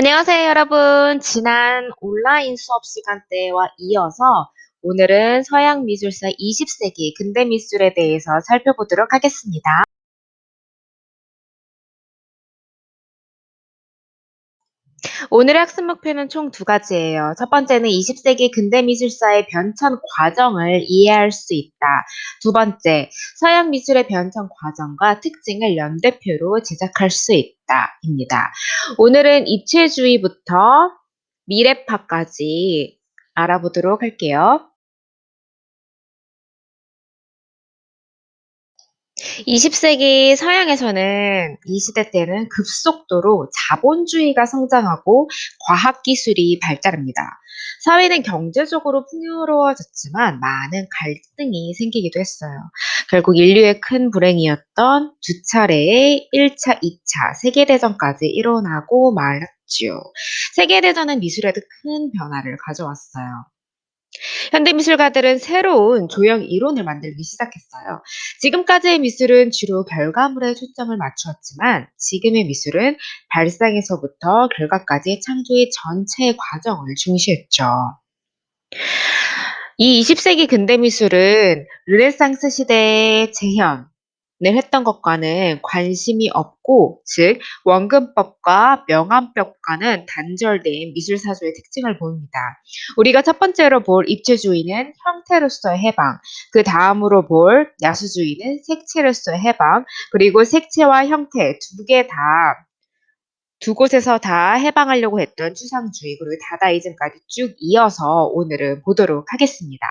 안녕하세요, 여러분. 지난 온라인 수업 시간 때와 이어서 오늘은 서양 미술사 20세기 근대 미술에 대해서 살펴보도록 하겠습니다. 오늘의 학습 목표는 총 두 가지예요. 첫 번째는 20세기 근대 미술사의 변천 과정을 이해할 수 있다. 두 번째, 서양 미술의 변천 과정과 특징을 연대표로 제작할 수 있다. 입니다. 오늘은 입체주의부터 미래파까지 알아보도록 할게요. 20세기 서양에서는 이 시대 때는 급속도로 자본주의가 성장하고 과학기술이 발달합니다. 사회는 경제적으로 풍요로워졌지만 많은 갈등이 생기기도 했어요. 결국 인류의 큰 불행이었던 두 차례의 1차, 2차 세계대전까지 일어나고 말았죠. 세계대전은 미술에도 큰 변화를 가져왔어요. 현대 미술가들은 새로운 조형 이론을 만들기 시작했어요. 지금까지의 미술은 주로 결과물에 초점을 맞추었지만 지금의 미술은 발상에서부터 결과까지 창조의 전체 과정을 중시했죠. 이 20세기 근대 미술은 르네상스 시대의 재현, 을 했던 것과는 관심이 없고, 즉 원근법과 명암법과는 단절된 미술사조의 특징을 보입니다. 우리가 첫 번째로 볼 입체주의는 형태로서의 해방, 그 다음으로 볼 야수주의는 색채로서의 해방, 그리고 색채와 형태 두 개다 두 곳에서 다 해방하려고 했던 추상주의, 그리고 다다이즘까지 쭉 이어서 오늘은 보도록 하겠습니다.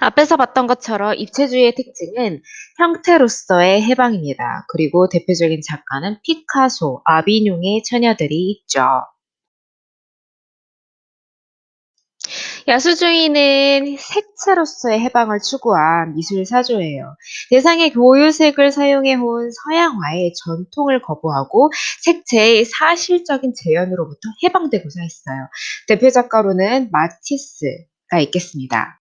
앞에서 봤던 것처럼 입체주의의 특징은 형태로서의 해방입니다. 그리고 대표적인 작가는 피카소, 아비뇽의 처녀들이 있죠. 야수주의는 색채로서의 해방을 추구한 미술 사조예요. 대상의 고유색을 사용해온 서양화의 전통을 거부하고 색채의 사실적인 재현으로부터 해방되고자 했어요. 대표 작가로는 마티스가 있겠습니다.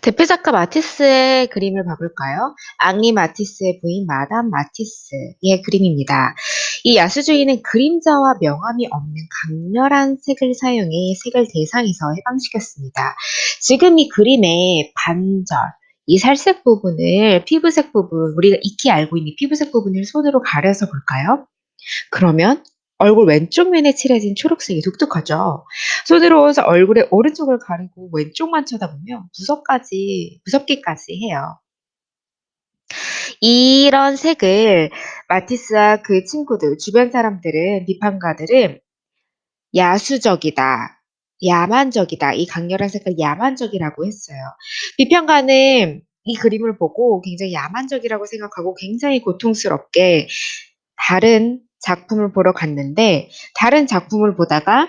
대표 작가 마티스의 그림을 봐볼까요? 앙리 마티스의 부인 마담 마티스의 그림입니다. 이 야수주의는 그림자와 명암이 없는 강렬한 색을 사용해 색을 대상에서 해방시켰습니다. 지금 이 그림의 반절, 이 살색 부분을 피부색 부분, 우리가 익히 알고 있는 피부색 부분을 손으로 가려서 볼까요? 그러면 얼굴 왼쪽 면에 칠해진 초록색이 독특하죠. 손으로 얼굴의 오른쪽을 가리고 왼쪽만 쳐다보면 무섭까지, 무섭기까지 해요. 이런 색을 마티스와 그 친구들, 주변 사람들은, 비판가들은 야수적이다, 야만적이다, 이 강렬한 색깔 야만적이라고 했어요. 비평가는 이 그림을 보고 굉장히 야만적이라고 생각하고 굉장히 고통스럽게 다른 작품을 보러 갔는데 다른 작품을 보다가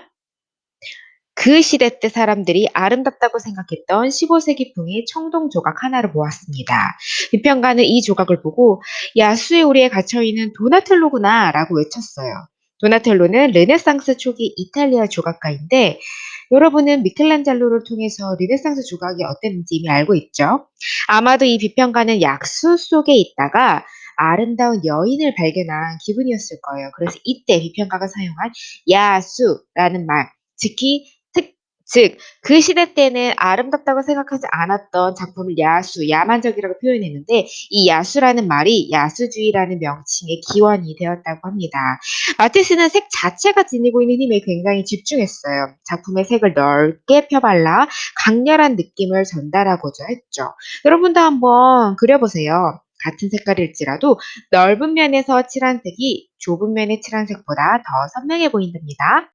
그 시대 때 사람들이 아름답다고 생각했던 15세기 풍의 청동 조각 하나를 모았습니다. 비평가는 이 조각을 보고 야 수의 오리에 갇혀 있는 도나텔로구나 라고 외쳤어요. 도나텔로는 르네상스 초기 이탈리아 조각가인데 여러분은 미켈란젤로를 통해서 르네상스 조각이 어땠는지 이미 알고 있죠? 아마도 이 비평가는 약수 속에 있다가 아름다운 여인을 발견한 기분이었을 거예요. 그래서 이때 비평가가 사용한 야수라는 말, 특히 즉, 그 시대 때는 아름답다고 생각하지 않았던 작품을 야수, 야만적이라고 표현했는데 이 야수라는 말이 야수주의라는 명칭의 기원이 되었다고 합니다. 마티스는 색 자체가 지니고 있는 힘에 굉장히 집중했어요. 작품의 색을 넓게 펴발라 강렬한 느낌을 전달하고자 했죠. 여러분도 한번 그려보세요. 같은 색깔일지라도 넓은 면에서 칠한 색이 좁은 면의 칠한 색보다 더 선명해 보인답니다.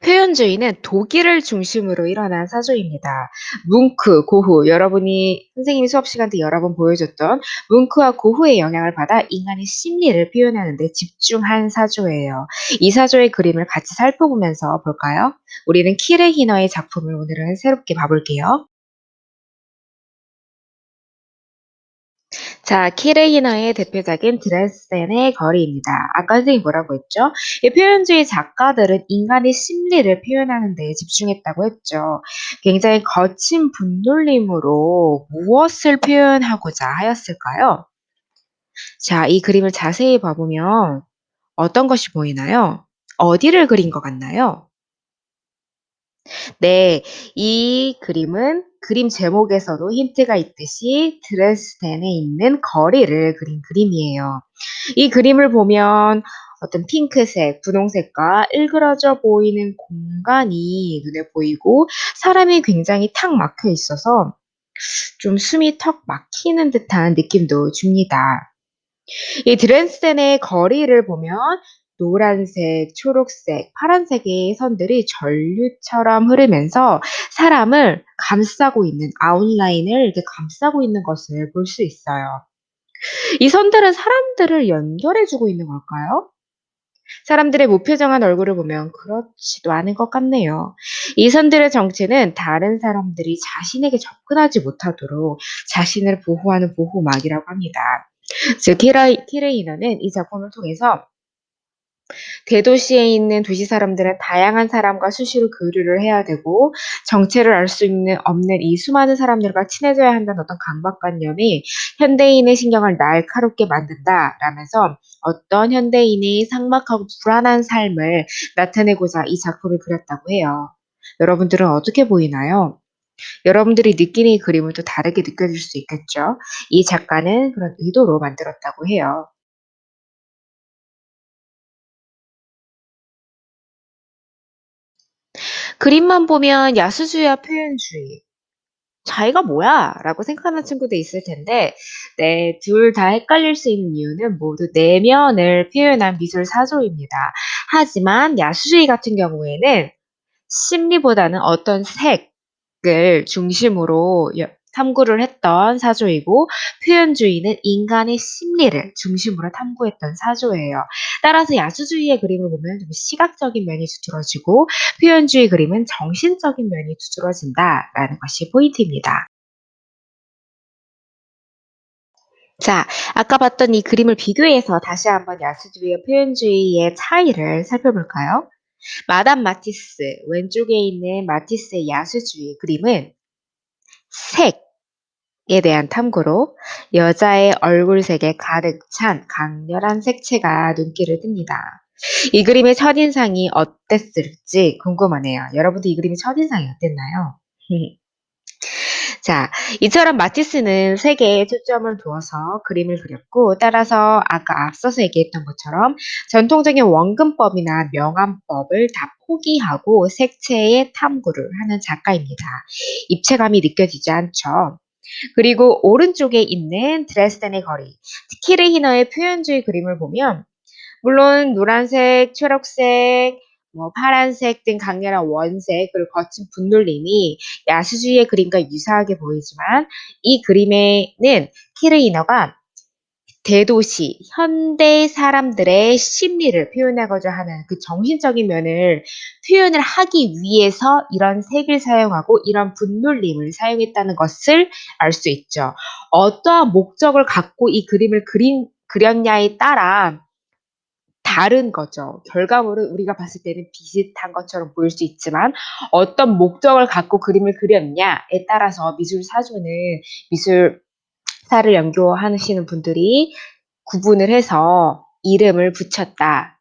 표현주의는 독일을 중심으로 일어난 사조입니다. 뭉크, 고흐, 여러분이 선생님이 수업 시간 때 여러 번 보여줬던 뭉크와 고흐의 영향을 받아 인간의 심리를 표현하는 데 집중한 사조예요. 이 사조의 그림을 같이 살펴보면서 볼까요? 우리는 키레히너의 작품을 오늘은 새롭게 봐볼게요. 자, 키레이너의 대표작인 드레스덴의 거리입니다. 아까 선생님이 뭐라고 했죠? 이 표현주의 작가들은 인간의 심리를 표현하는 데 집중했다고 했죠. 굉장히 거친 분놀림으로 무엇을 표현하고자 하였을까요? 자, 이 그림을 자세히 봐보면 어떤 것이 보이나요? 어디를 그린 것 같나요? 네, 이 그림은 그림 제목에서도 힌트가 있듯이 드레스덴에 있는 거리를 그린 그림이에요. 이 그림을 보면 어떤 핑크색, 분홍색과 일그러져 보이는 공간이 눈에 보이고 사람이 굉장히 탁 막혀 있어서 좀 숨이 턱 막히는 듯한 느낌도 줍니다. 이 드레스덴의 거리를 보면 노란색, 초록색, 파란색의 선들이 전류처럼 흐르면서 사람을 감싸고 있는 아웃라인을 이렇게 감싸고 있는 것을 볼 수 있어요. 이 선들은 사람들을 연결해 주고 있는 걸까요? 사람들의 무표정한 얼굴을 보면 그렇지도 않은 것 같네요. 이 선들의 정체는 다른 사람들이 자신에게 접근하지 못하도록 자신을 보호하는 보호막이라고 합니다. 즉 키라이 키레이너는 이 작품을 통해서 대도시에 있는 도시 사람들은 다양한 사람과 수시로 교류를 해야 되고 정체를 알 수 있는 없는 이 수많은 사람들과 친해져야 한다는 어떤 강박관념이 현대인의 신경을 날카롭게 만든다라면서 어떤 현대인의 삭막하고 불안한 삶을 나타내고자 이 작품을 그렸다고 해요. 여러분들은 어떻게 보이나요? 여러분들이 느끼는 이 그림은 또 다르게 느껴질 수 있겠죠. 이 작가는 그런 의도로 만들었다고 해요. 그림만 보면 야수주의와 표현주의, 차이가 뭐야? 라고 생각하는 친구도 있을 텐데, 네, 둘 다 헷갈릴 수 있는 이유는 모두 내면을 표현한 미술 사조입니다. 하지만 야수주의 같은 경우에는 심리보다는 어떤 색을 중심으로 여- 탐구를 했던 사조이고 표현주의는 인간의 심리를 중심으로 탐구했던 사조예요. 따라서 야수주의의 그림을 보면 좀 시각적인 면이 두드러지고 표현주의 그림은 정신적인 면이 두드러진다라는 것이 포인트입니다. 자, 아까 봤던 이 그림을 비교해서 다시 한번 야수주의와 표현주의의 차이를 살펴볼까요? 마담 마티스, 왼쪽에 있는 마티스의 야수주의 그림은 색 에 대한 탐구로 여자의 얼굴색에 가득 찬 강렬한 색채가 눈길을 띕니다. 이 그림의 첫인상이 어땠을지 궁금하네요. 여러분도 이 그림의 첫인상이 어땠나요? 자, 이처럼 마티스는 색에 초점을 두어서 그림을 그렸고, 따라서 아까 앞서서 얘기했던 것처럼 전통적인 원근법이나 명암법을 다 포기하고 색채의 탐구를 하는 작가입니다. 입체감이 느껴지지 않죠. 그리고 오른쪽에 있는 드레스덴의 거리, 키르히너의 표현주의 그림을 보면 물론 노란색, 초록색, 뭐 파란색 등 강렬한 원색 그리고 거친 분놀림이 야수주의의 그림과 유사하게 보이지만 이 그림에는 키르이너가 대도시, 현대 사람들의 심리를 표현하고자 하는 그 정신적인 면을 표현을 하기 위해서 이런 색을 사용하고 이런 분놀림을 사용했다는 것을 알 수 있죠. 어떠한 목적을 갖고 이 그림을 그린, 그렸냐에 따라 다른 거죠. 결과물은 우리가 봤을 때는 비슷한 것처럼 보일 수 있지만 어떤 목적을 갖고 그림을 그렸냐에 따라서 미술사조는 미술 사를 연구하시는 분들이 구분을 해서 이름을 붙였다.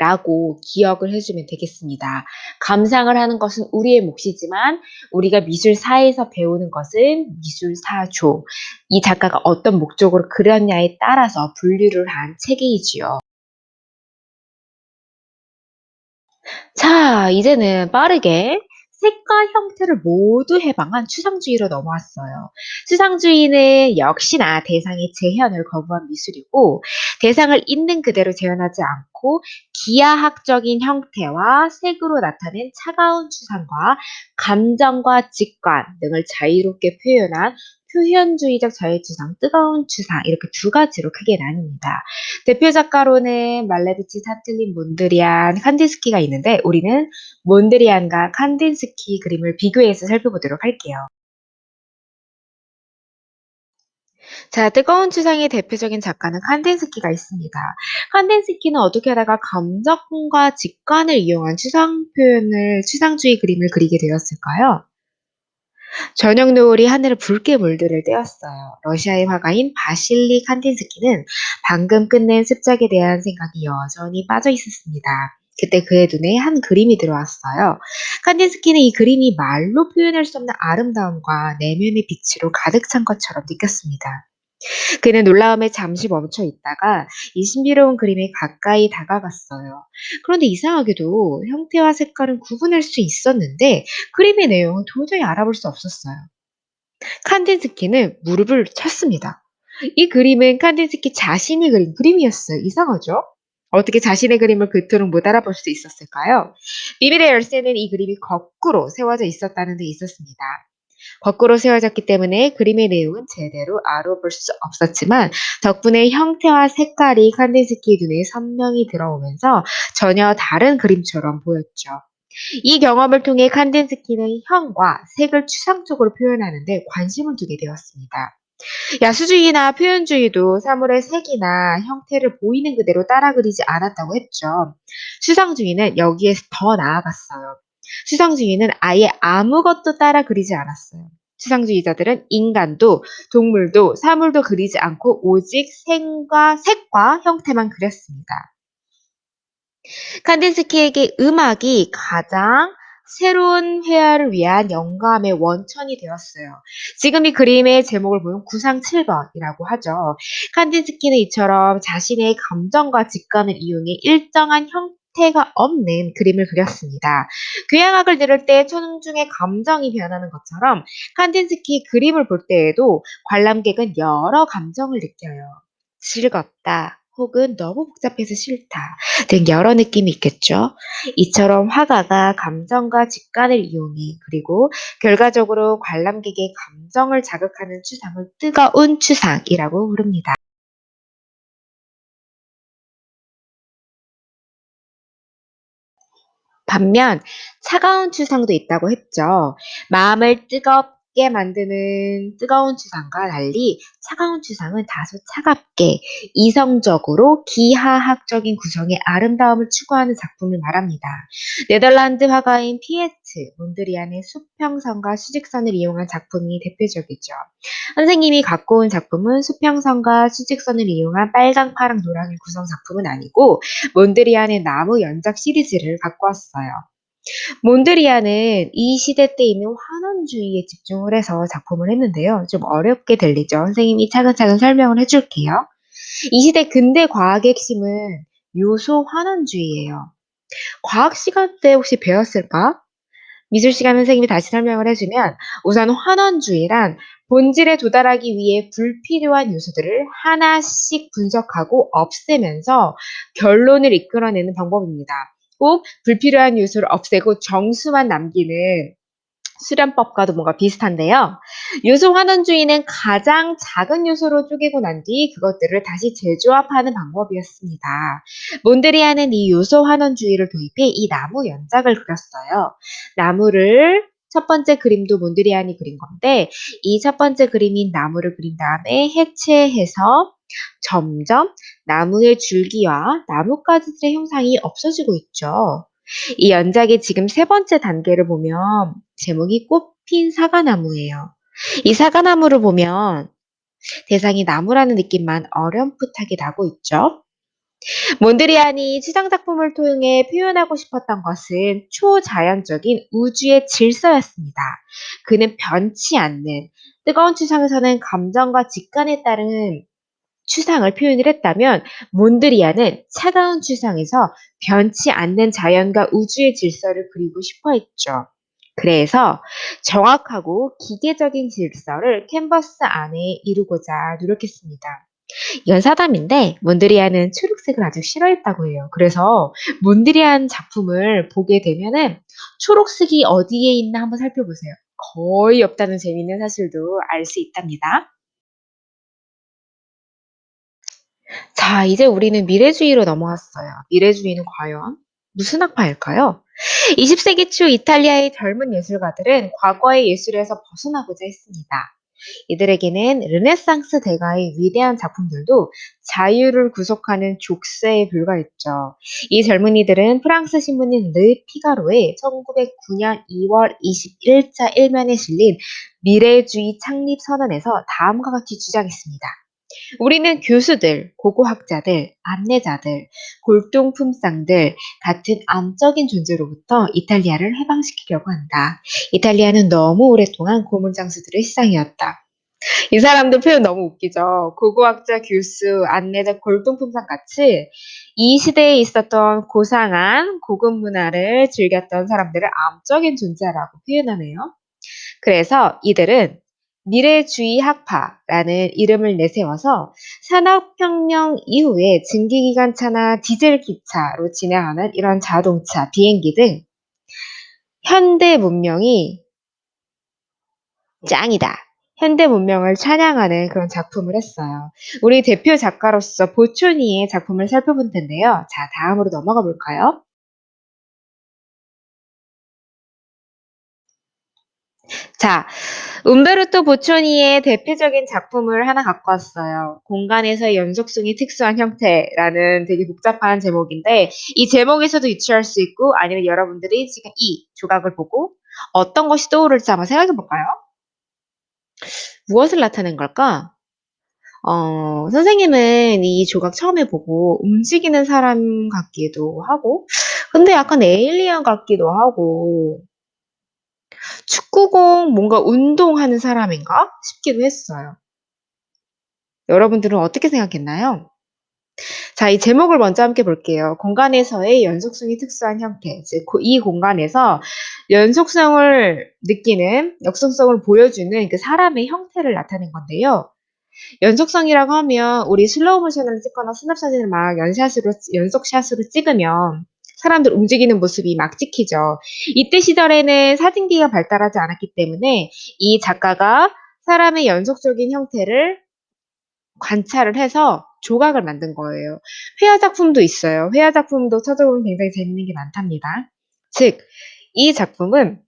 라고 기억을 해주면 되겠습니다. 감상을 하는 것은 우리의 몫이지만 우리가 미술사에서 배우는 것은 미술사조. 이 작가가 어떤 목적으로 그렸냐에 따라서 분류를 한 체계이지요. 자, 이제는 빠르게 색과 형태를 모두 해방한 추상주의로 넘어왔어요. 추상주의는 역시나 대상의 재현을 거부한 미술이고, 대상을 있는 그대로 재현하지 않고, 기하학적인 형태와 색으로 나타낸 차가운 추상과 감정과 직관 등을 자유롭게 표현한 표현주의적 자유추상, 뜨거운 추상 이렇게 두 가지로 크게 나뉩니다. 대표 작가로는 말레비치, 사틀린, 몬드리안, 칸딘스키가 있는데 우리는 몬드리안과 칸딘스키 그림을 비교해서 살펴보도록 할게요. 자, 뜨거운 추상의 대표적인 작가는 칸딘스키가 있습니다. 칸딘스키는 어떻게 하다가 감정과 직관을 이용한 추상 표현을, 추상주의 그림을 그리게 되었을까요? 저녁 노을이 하늘을 붉게 물들을 때였어요. 러시아의 화가인 바실리 칸딘스키는 방금 끝낸 습작에 대한 생각이 여전히 빠져 있었습니다. 그때 그의 눈에 한 그림이 들어왔어요. 칸딘스키는 이 그림이 말로 표현할 수 없는 아름다움과 내면의 빛으로 가득 찬 것처럼 느꼈습니다. 그는 놀라움에 잠시 멈춰 있다가 이 신비로운 그림에 가까이 다가갔어요. 그런데 이상하게도 형태와 색깔은 구분할 수 있었는데 그림의 내용은 도저히 알아볼 수 없었어요. 칸딘스키는 무릎을 쳤습니다. 이 그림은 칸딘스키 자신이 그린 그림이었어요. 이상하죠? 어떻게 자신의 그림을 그토록 못 알아볼 수 있었을까요? 비밀의 열쇠는 이 그림이 거꾸로 세워져 있었다는 데 있었습니다. 거꾸로 세워졌기 때문에 그림의 내용은 제대로 알아볼 수 없었지만 덕분에 형태와 색깔이 칸딘스키의 눈에 선명히 들어오면서 전혀 다른 그림처럼 보였죠. 이 경험을 통해 칸딘스키는 형과 색을 추상적으로 표현하는데 관심을 두게 되었습니다. 야수주의나 표현주의도 사물의 색이나 형태를 보이는 그대로 따라 그리지 않았다고 했죠. 추상주의는 여기에서 더 나아갔어요. 추상주의는 아예 아무것도 따라 그리지 않았어요. 추상주의자들은 인간도 동물도 사물도 그리지 않고 오직 색과 색과 형태만 그렸습니다. 칸딘스키에게 음악이 가장 새로운 회화를 위한 영감의 원천이 되었어요. 지금 이 그림의 제목을 보면 구상 7번이라고 하죠. 칸딘스키는 이처럼 자신의 감정과 직감을 이용해 일정한 형 태가 없는 그림을 그렸습니다. 교양학을 들을 때 초중의 감정이 변하는 것처럼 칸딘스키 그림을 볼 때에도 관람객은 여러 감정을 느껴요. 즐겁다, 혹은 너무 복잡해서 싫다 등 여러 느낌이 있겠죠. 이처럼 화가가 감정과 직관을 이용해 그리고 결과적으로 관람객의 감정을 자극하는 추상을 뜨거운 추상이라고 부릅니다. 반면 차가운 추상도 있다고 했죠. 마음을 뜨겁 게 만드는 뜨거운 추상과 달리 차가운 추상은 다소 차갑게 이성적으로 기하학적인 구성의 아름다움을 추구하는 작품을 말합니다. 네덜란드 화가인 피에트 몬드리안의 수평선과 수직선을 이용한 작품이 대표적이죠. 선생님이 갖고 온 작품은 수평선과 수직선을 이용한 빨강, 파랑, 노랑의 구성 작품은 아니고 몬드리안의 나무 연작 시리즈를 갖고 왔어요. 몬드리안은 이 시대 때 있는 환원주의에 집중을 해서 작품을 했는데요. 좀 어렵게 들리죠. 선생님이 차근차근 설명을 해줄게요. 이 시대 근대 과학의 핵심은 요소 환원주의예요. 과학 시간 때 혹시 배웠을까? 미술 시간 선생님이 다시 설명을 해주면 우선 환원주의란 본질에 도달하기 위해 불필요한 요소들을 하나씩 분석하고 없애면서 결론을 이끌어내는 방법입니다. 꼭 불필요한 요소를 없애고 정수만 남기는 수련법과도 뭔가 비슷한데요. 요소 환원주의는 가장 작은 요소로 쪼개고 난 뒤 그것들을 다시 재조합하는 방법이었습니다. 몬드리안은 이 요소 환원주의를 도입해 이 나무 연작을 그렸어요. 나무를 첫 번째 그림도 몬드리안이 그린 건데 이 첫 번째 그림인 나무를 그린 다음에 해체해서 점점 나무의 줄기와 나뭇가지들의 형상이 없어지고 있죠. 이 연작의 지금 세 번째 단계를 보면 제목이 꽃핀 사과나무예요. 이 사과나무를 보면 대상이 나무라는 느낌만 어렴풋하게 나고 있죠. 몬드리안이 추상작품을 통해 표현하고 싶었던 것은 초자연적인 우주의 질서였습니다. 그는 변치 않는 뜨거운 추상에서는 감정과 직관에 따른 추상을 표현을 했다면 몬드리안은 차가운 추상에서 변치 않는 자연과 우주의 질서를 그리고 싶어 했죠. 그래서 정확하고 기계적인 질서를 캔버스 안에 이루고자 노력했습니다. 이건 사담인데 몬드리안은 초록색을 아주 싫어했다고 해요. 그래서 몬드리안 작품을 보게 되면은 초록색이 어디에 있나 한번 살펴보세요. 거의 없다는 재미있는 사실도 알 수 있답니다. 자, 이제 우리는 미래주의로 넘어왔어요. 미래주의는 과연 무슨 학파일까요? 20세기 초 이탈리아의 젊은 예술가들은 과거의 예술에서 벗어나고자 했습니다. 이들에게는 르네상스 대가의 위대한 작품들도 자유를 구속하는 족쇄에 불과했죠. 이 젊은이들은 프랑스 신문인 르 피가로의 1909년 2월 21일자 일면에 실린 미래주의 창립 선언에서 다음과 같이 주장했습니다. 우리는 교수들, 고고학자들, 안내자들, 골동품상들 같은 안적인 존재로부터 이탈리아를 해방시키려고 한다. 이탈리아는 너무 오랫동안 고문 장수들의 시장이었다. 이 사람들 표현 너무 웃기죠. 고고학자, 교수, 안내자, 골동품상 같이 이 시대에 있었던 고상한 고급 문화를 즐겼던 사람들을 암적인 존재라고 표현하네요. 그래서 이들은 미래주의 학파라는 이름을 내세워서 산업혁명 이후에 증기기관차나 디젤 기차로 진행하는 이런 자동차, 비행기 등 현대 문명이 짱이다. 현대 문명을 찬양하는 그런 작품을 했어요. 우리 대표 작가로서 보초니의 작품을 살펴볼 텐데요. 자, 다음으로 넘어가 볼까요? 자, 움베르토 보초니의 대표적인 작품을 하나 갖고 왔어요. 공간에서의 연속성이 특수한 형태라는 되게 복잡한 제목인데 이 제목에서도 유추할 수 있고 아니면 여러분들이 지금 이 조각을 보고 어떤 것이 떠오를지 한번 생각해 볼까요? 무엇을 나타낸 걸까? 어, 선생님은 이 조각 처음에 보고 움직이는 사람 같기도 하고 근데 약간 에일리언 같기도 하고 축구공 뭔가 운동하는 사람인가 싶기도 했어요. 여러분들은 어떻게 생각했나요? 자, 이 제목을 먼저 함께 볼게요. 공간에서의 연속성이 특수한 형태. 즉, 이 공간에서 연속성을 느끼는, 역성성을 보여주는 그 사람의 형태를 나타낸 건데요. 연속성이라고 하면 우리 슬로우 모션을 찍거나 스냅사진을 막 연샷으로, 연속샷으로 찍으면 사람들 움직이는 모습이 막 찍히죠. 이때 시절에는 사진기가 발달하지 않았기 때문에 이 작가가 사람의 연속적인 형태를 관찰을 해서 조각을 만든 거예요. 회화 작품도 있어요. 회화 작품도 찾아보면 굉장히 재밌는 게 많답니다. 즉, 이 작품은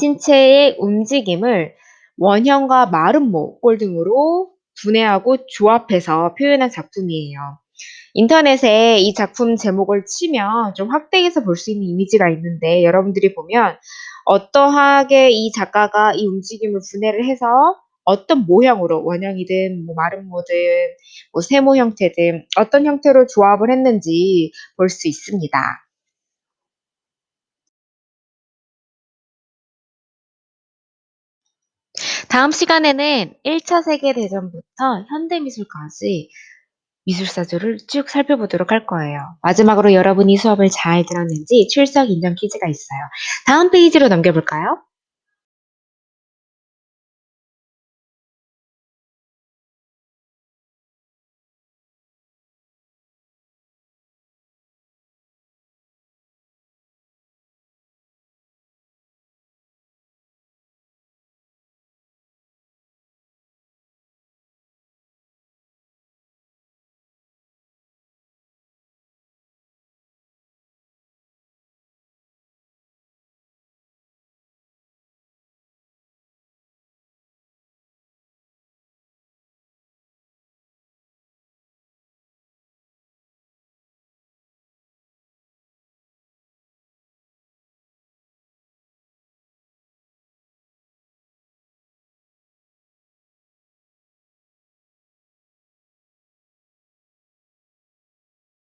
신체의 움직임을 원형과 마름모 꼴 등으로 분해하고 조합해서 표현한 작품이에요. 인터넷에 이 작품 제목을 치면 좀 확대해서 볼 수 있는 이미지가 있는데 여러분들이 보면 어떠하게 이 작가가 이 움직임을 분해를 해서 어떤 모형으로 원형이든 뭐 마름모든 뭐 세모 형태든 어떤 형태로 조합을 했는지 볼 수 있습니다. 다음 시간에는 1차 세계대전부터 현대미술까지 미술사조를 쭉 살펴보도록 할 거예요. 마지막으로 여러분이 수업을 잘 들었는지 출석 인정 퀴즈가 있어요. 다음 페이지로 넘겨볼까요?